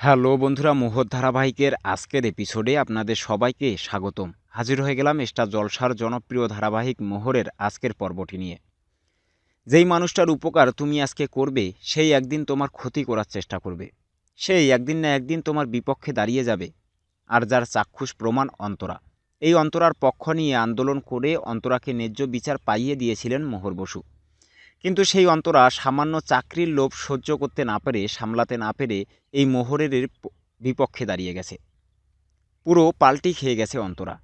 Hello বন্ধুরা মোহর ধারাবাহিকের আজকের এপিসোডে আপনাদের সবাইকে স্বাগতম। হাজির হয়ে গেলাম স্টার জলসার জনপ্রিয় ধারাবাহিক মোহরের আজকের পর্বটি নিয়ে। যেই মানুষটার উপকার তুমি আজকে করবে, সেই একদিন তোমার ক্ষতি করার চেষ্টা করবে। সেই একদিন না একদিন তোমার বিপক্ষে দাঁড়িয়ে যাবে, আর যার চাক্ষুষ প্রমাণ অন্তরা। এই অন্তরার পক্ষ নিয়ে আন্দোলন করে অন্তরাকে ন্যায্য বিচার পাইয়ে দিয়েছিলেন মোহর বসু। কিন্তু সেই অন্তরা সামান্য চাকরির লোভ সহ্য করতে না পেরে, সামলাতে না পেরে এই মোহরের বিপক্ষে দাঁড়িয়ে গেছে। পুরো পাল্টি খেয়ে গেছে অন্তরা।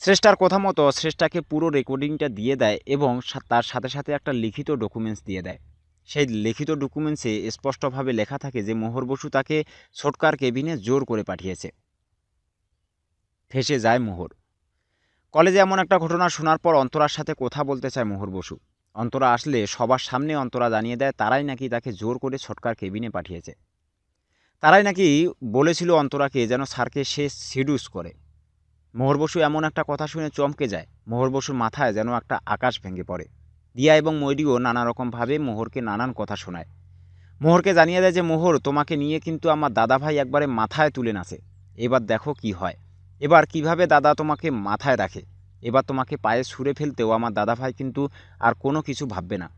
শ্রেষ্ঠার কথা মতো শ্রেষ্ঠাকে পুরো রেকর্ডিংটা দিয়ে দেয় এবং তার সাথে সাথে একটা লিখিত ডকুমেন্টস দিয়ে দেয়। সেই লিখিত ডকুমেন্টসে স্পষ্টভাবে লেখা থাকে যে মোহর বসু তাকে ছোটকার কেবিনে জোর করে পাঠিয়েছে। ফেসে যায় মোহর। কলেজে এমন একটা ঘটনা শোনার পর অন্তরার সাথে কথা বলতে চায় মোহর বসু। অন্তরা আসলে সবার সামনে অন্তরা জানিয়ে দেয়, তারাই নাকি তাকে জোর করে ছটকার কেবিনে পাঠিয়েছে। তারাই নাকি বলেছিল অন্তরাকে যেন স্যারকে সে সিডিউস করে। মোহর বসু এমন একটা কথা শুনে চমকে যায়। মোহর বসুর মাথায় যেন একটা আকাশ ভেঙে পড়ে। দিয়া এবং ময়ূরীও নানা রকমভাবে মোহরকে নানান কথা শোনায়। মোহরকে জানিয়ে দেয় যে, মোহর, তোমাকে নিয়ে কিন্তু আমার দাদাভাই একবারে মাথায় তুলে নাচে। এবার দেখো কি হয়। এবার কীভাবে দাদা তোমাকে মাথায় রাখে? এবার তোমাকে পায়ে সুরে ফেলতেও আমার দাদাভাই কিন্তু আর কোনো কিছু ভাববে না।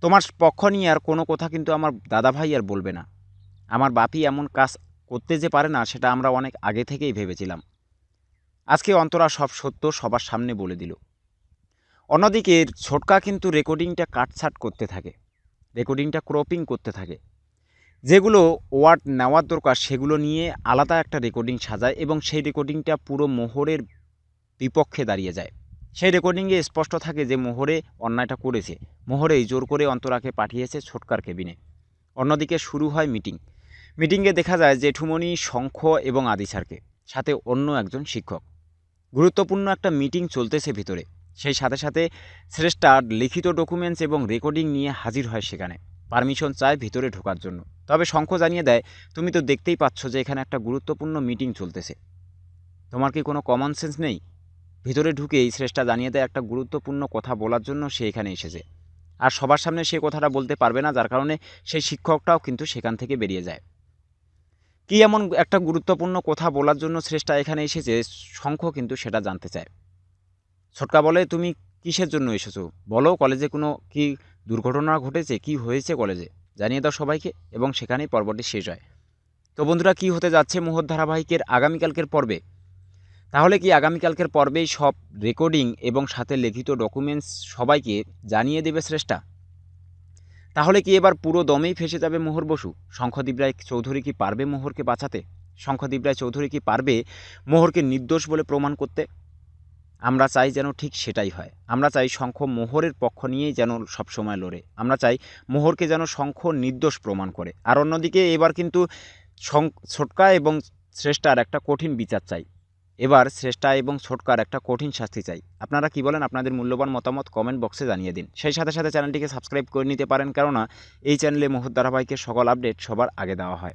তোমার পক্ষ নিয়ে আর কোনো কথা কিন্তু আমার দাদাভাই আর বলবে না। আমার বাপি এমন কাজ করতে যে পারে না, সেটা আমরা অনেক আগে থেকেই ভেবেছিলাম। আজকে অন্তরা সব সত্য সবার সামনে বলে দিল। অন্যদিকে ছোটকা কিন্তু রেকর্ডিংটা কাটছাট করতে থাকে। রেকর্ডিংটা ক্রপিং করতে থাকে। যেগুলো ওয়ার্ড নেওয়ার দরকার, সেগুলো নিয়ে আলাদা একটা রেকর্ডিং সাজায় এবং সেই রেকর্ডিংটা পুরো মোহরের বিপক্ষে দাঁড়িয়ে যায়। সেই রেকর্ডিংয়ে স্পষ্ট থাকে যে মোহরে অন্যায়টা করেছে। মোহরেই জোর করে অন্তরাকে পাঠিয়েছে ছোটকার কেবিনে। অন্যদিকে শুরু হয় মিটিং। মিটিংয়ে দেখা যায় জেঠুমণি, শঙ্খ এবং আদি স্যারকে, সাথে অন্য একজন শিক্ষক। গুরুত্বপূর্ণ একটা মিটিং চলতেছে ভিতরে। সেই সাথে সাথে শ্রেষ্ঠা লিখিত ডকুমেন্টস এবং রেকর্ডিং নিয়ে হাজির হয় সেখানে। পারমিশন চায় ভিতরে ঢোকার জন্য। তবে শঙ্খ জানিয়ে দেয়, তুমি তো দেখতেই পাচ্ছ যে এখানে একটা গুরুত্বপূর্ণ মিটিং চলতেছে। তোমার কি কোনো কমন সেন্স নেই? ভিতরে ঢুকেই শ্রেষ্ঠা জানিয়ে দেয় একটা গুরুত্বপূর্ণ কথা বলার জন্য সে এখানে এসেছে। আর সবার সামনে সে কথাটা বলতে পারবে না, যার কারণে সেই শিক্ষকটাও কিন্তু সেখান থেকে বেরিয়ে যায়। কি এমন একটা গুরুত্বপূর্ণ কথা বলার জন্য শ্রেষ্ঠা এখানে এসেছে, শঙ্খ কিন্তু সেটা জানতে চায়। ছোটকা বলে, তুমি কিসের জন্য এসেছ? বলো, কলেজে কোনো কি দুর্ঘটনা ঘটেছে? কি হয়েছে কলেজে? জানিয়ে দাও সবাইকে। এবং সেখানেই পর্বটি শেষ হয়। তো বন্ধুরা, কি হতে যাচ্ছে মোহর ধারাবাহিকের আগামীকালকের পর্বে? তাহলে কি আগামীকালকের পর্বেই সব রেকর্ডিং এবং সাথে লিখিত ডকুমেন্টস সবাইকে জানিয়ে দেবে শ্রেষ্ঠা? তাহলে কি এবার পুরো দমেই ফেসে যাবে মোহর বসু? শঙ্খদীপ রায় চৌধুরী কি পারবে মোহরকে বাঁচাতে? শঙ্খদীপ রায় চৌধুরী কি পারবে মোহরকে নির্দোষ বলে প্রমাণ করতে? আমরা চাই যেন ঠিক সেটাই হয়। আমরা চাই শঙ্খ মোহরের পক্ষ নিয়েই যেন সবসময় লড়ে। আমরা চাই মোহরকে যেন শঙ্খ নির্দোষ প্রমাণ করে। আর অন্যদিকে এবার কিন্তু ছোটকা এবং শ্রেষ্ঠার একটা কঠিন বিচার চাই। এবার শ্রেষ্ঠা এবং ছোটকার একটা কঠিন শাস্তি চাই। আপনারা কি বলেন? আপনাদের মূল্যবান মতামত কমেন্ট বক্সে জানিয়ে দিন। সেই সাথে সাথে চ্যানেলটিকে সাবস্ক্রাইব করে নিতে পারেন, কেননা এই চ্যানেলে মহুদ্ধারাবাহিকের ধারাবাহিকের সকল আপডেট সবার আগে দেওয়া হয়।